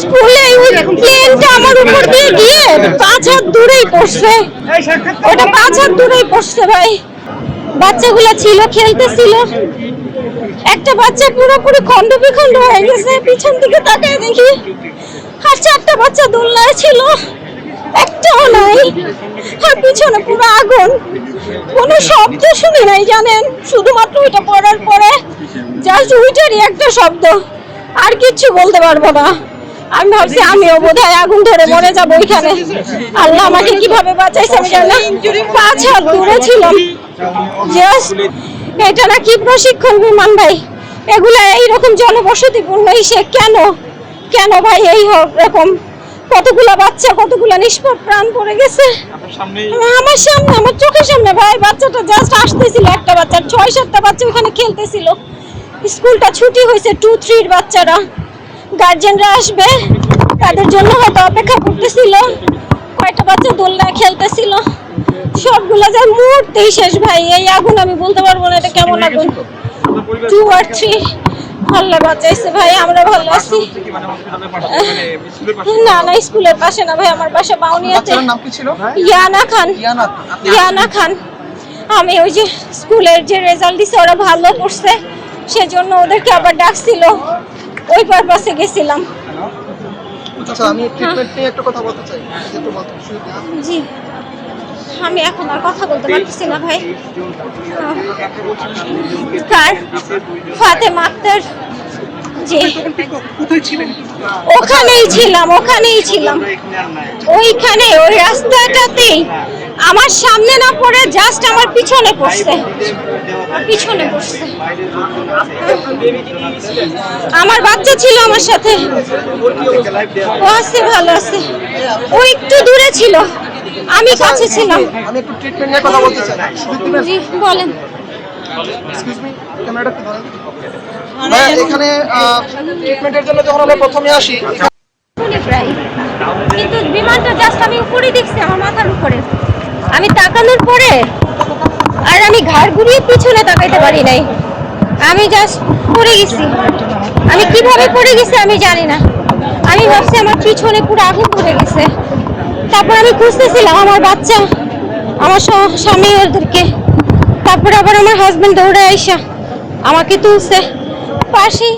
স্কুলে ওই প্লেনটা আমার উপর দিয়ে গিয়ে পাঁচ হাত দূরেই পড়ছে ওটা পাঁচ হাত দূরেই পড়ছে ভাই। বাচ্চাগুলো ছিল, খেলতেছিল। একটা বাচ্চা পুরোপুরি খন্ড বিখণ্ড হয়ে গেছে, পিছন দিকে তাকায় দেখি আর চারটা বাচ্চা দোলনায় ছিল। একটাও নাই। আর পিছনে পুরো আগুন। কোনো শব্দ শুনি নাই, জানেন? শুধুমাত্র ওইটা পড়ার পরে, জাস্ট ওইটারই একটা শব্দ। আর কিচ্ছু বলতে পারব না। আমি ভাবছি আমিও বোধহয় আগুন ধরে মরে যাব ওইখানে আল্লাহ আমাকে কীভাবে বাঁচাইছে আমি জানি পাঁচ হাত দূরে ছিলাম। এটা না কি প্রশিক্ষণ বিমান ভাই? এগুলা এইরকম জনবসতিপূর্ণ ইসে কেন? কেন ভাই এই রকম কতগুলা বাচ্চা কতগুলা নিষ্পাপ প্রাণ পড়ে গেছে? আমার সামনে আমার চোখের সামনে ভাই বাচ্চাটা জাস্ট আসতেছিল। একটা বাচ্চা ছয় সাতটা বাচ্চা ওখানে খেলতেছিল। স্কুলটা ছুটি হয়েছে টু থ্রির বাচ্চারা। গার্জেনরা আসবে। তাদের জন্য হয়তো অপেক্ষা করতেছিল। কয়টা বাচ্চা দোলনায় খেলতেছিল। সবগুলো যা মুহূর্তেই শেষ ভাই এই আগুন আমি বলতে পারব না এটা কেমন আগুন। টু আর থ্রি আল্লাহ বাঁচাইছে ভাই আমরা ভালো আছি। না না স্কুলের পাশে না ভাই আমার বাসা বাউনিয়াতে ইয়ানা খান। ইয়ানা ইয়ানা খান। আমি ওই যে স্কুলের যে রেজাল্ট দিছে ওরা ভালো করছে। সেজন্য ওদেরকে আবার ডাকছিল। ওই পারপাসে গেছিলাম। আচ্ছা আমি ট্রিটমেন্ট নিয়ে একটু কথা বলতে চাই। একটু বলতে জি। আমি এখন আর কথা বলতে পারতেছি না ভাই। কার? ফাতেমা আক্তার। জি। ওখানেই ছিলাম ওখানেই ছিলাম। ওইখানে ওই রাস্তাটাতেই আমার সামনে না পড়ে জাস্ট আমার পিছনে পড়ছে। পিছনে পড়ছে। আমার বাচ্চা ছিল আমার সাথে। ও আছে ভালো আছে। ও একটু দূরে ছিল। আমি কাছে ছিলাম। আমি একটু ট্রিটমেন্ট নিয়ে কথা বলতে চাই। জি বলেন। এক্সকিউজ মি ক্যামেরাটা একটু ধরেন। ভাইয়া, এখানে ট্রিটমেন্টের জন্য যখন আমরা প্রথমে আসি প্রায়। কিন্তু বিমানটা জাস্ট আমি উপরে দেখছি আমার মাথার উপরে। আমি তাকানোর পরে আর আমি ঘাড় ঘুরিয়ে পিছনে তাকাইতে পারি নাই। আমি জাস্ট পড়ে গেছি। আমি কীভাবে পড়ে গেছি আমি জানি না। আমি ভাবছি আমার পিছনে পুরো আগুন পড়ে গেছে। তারপর আমি খুঁজতেছিলাম আমার বাচ্চা, আমার স্বামী ওদেরকে তারপর আবার আমার হাজবেন্ড দৌড়ে আইসা আমাকে তুলছে। পাশেই